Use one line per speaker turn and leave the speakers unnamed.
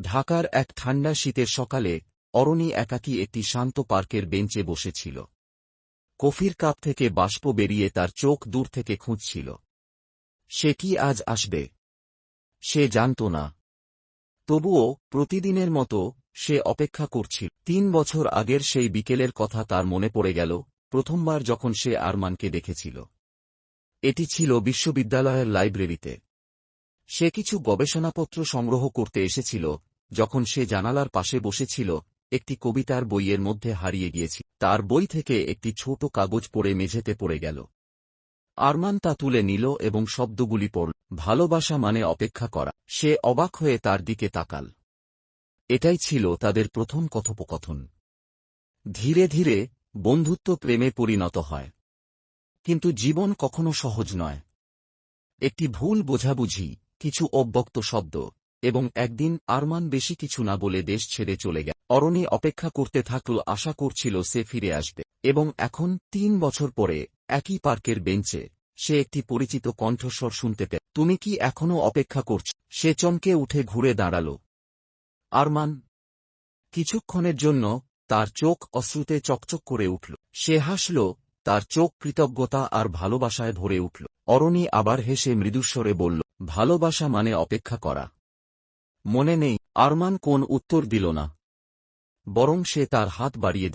ঢাকার এক ঠান্ডা শীতের সকালে, অরণি একাকী একটি শান্ত পার্কের বেঞ্চে বসেছিল। কফির কাপ থেকে বাষ্প বেরিয়ে তার চোখ দূর থেকে খুঁজছিল। সে কি আজ আসবে? সে জানত না। তবুও, প্রতিদিনের মতো, সে অপেক্ষা করছিল। তিন বছর আগের সেই বিকেলের কথা তার মনে পড়ে গেল, প্রথমবার যখন সে আরমানকে দেখেছিল। এটি ছিল বিশ্ববিদ্যালয়ের লাইব্রেরিতে। সে কিছু গবেষণাপত্র সংগ্রহ করতে এসেছিল যখন সে জানালার পাশে বসেছিল, একটি কবিতার বইয়ের মধ্যে হারিয়ে গিয়েছি। তার বই থেকে একটি ছোট কাগজ পড়ে মেঝেতে পড়ে গেল। আরমান তা তুলে নিল এবং শব্দগুলি পড়ল। ভালোবাসা মানে অপেক্ষা করা। সে অবাক হয়ে তার দিকে তাকাল। এটাই ছিল তাদের প্রথম কথোপকথন। ধীরে ধীরে বন্ধুত্ব প্রেমে পরিণত হয়। কিন্তু জীবন কখনো সহজ নয়। একটি ভুল বোঝাবুঝি, কিছু অব্যক্ত শব্দ এবং একদিন আরমান বেশি কিছু না বলে দেশ ছেড়ে চলে গেল। অরণি অপেক্ষা করতে থাকল, আশা করছিল সে ফিরে আসবে। এবং এখন তিন বছর পরে একই পার্কের বেঞ্চে সে একটি পরিচিত কণ্ঠস্বর শুনতে পেল। তুমি কি এখনও অপেক্ষা করছ? সে চমকে উঠে ঘুরে দাঁড়াল। আরমান কিছুক্ষণের জন্য তার চোখ অশ্রুতে চকচক করে উঠল। সে হাসল, তার চোখ কৃতজ্ঞতা আর ভালোবাসায় ভরে উঠল। অরণি আবার হেসে মৃদুস্বরে বলল, ভালোবাসা মানে অপেক্ষা করা। মনে নেই আরমান কোন উত্তর দিল না। বরং সে তার হাত বাড়িয়ে দিল।